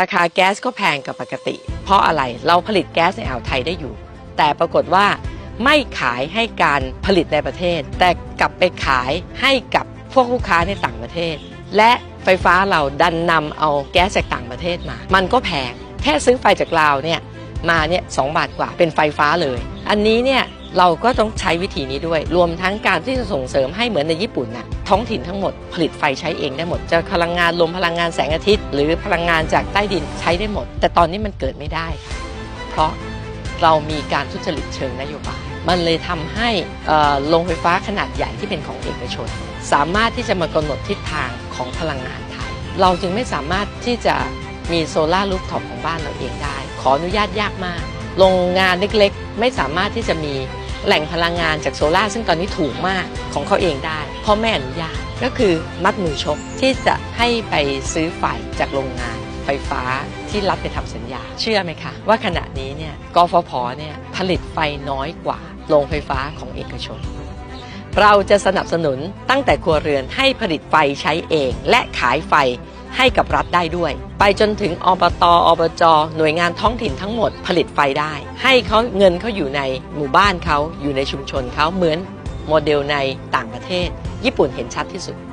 ราคาแก๊สก็แพงกว่าปกติ เพราะอะไรเราผลิตแก๊สในอ่าวไทยได้อยู่ แต่ปรากฏว่าไม่ขายให้การผลิตในประเทศ แต่กลับไปขายให้กับพวกลูกค้าในต่างประเทศ และไฟฟ้าเราดันนำเอาแก๊สจากต่างประเทศมา มันก็แพงแค่ซื้อไฟจากลาวเนี่ยมาเนี่ยสบาทกว่าเป็นไฟฟ้าเลย อันนี้เนี่ย เราก็ต้องใช้วิธีนี้ด้วย รวมทั้งการที่จะส่งเสริมให้เหมือนในญี่ปุ่นน่ะท้องถิ่นทั้งหมดผลิตไฟใช้เองได้หมด จะพลังงานลมพลังงานแสงอาทิตย์ หรือพลังงานจากใต้ดินใช้ได้หมด แต่ตอนนี้มันเกิดไม่ได้ เพราะเรามีการทุจริตเชิงนโยบาย มันเลยทำให้โรงไฟฟ้าขนาดใหญ่ที่เป็นของเอกชน สามารถที่จะมากำหนดทิศทางของพลังงานไทย เราจึงไม่สามารถที่จะมีโซลารูฟท็อปของบ้านเราเองได้ ขออนุญาตยากมาก โรงงานเล็กๆ ไม่สามารถที่จะมี แหล่งพลังงานจากโซลาร์ซึ่งตอนนี้ถูกมากของเขาเองได้พราะไม่อนุญาตก็คือมัดมือชกที่จะให้ไปซื้อไฟจากโรงงาน ไฟฟ้าที่รัฐไปทำสัญญา เชื่อไหมคะ ว่าขณะนี้เนี่ยกฟผเนี่ยผลิตไฟน้อยกว่าโรงไฟฟ้าของเอกชน เราจะสนับสนุนตั้งแต่ครัวเรือนให้ผลิตไฟใช้เอง และขายไฟ ให้กับรัฐได้ด้วย ไปจนถึงอบตอบจ หน่วยงานท้องถิ่นทั้งหมดผลิตไฟได้ ให้เขาเงินเขาอยู่ในหมู่บ้านเขาอยู่ในชุมชนเขาเหมือนโมเดลในต่างประเทศ ญี่ปุ่นเห็นชัดที่สุด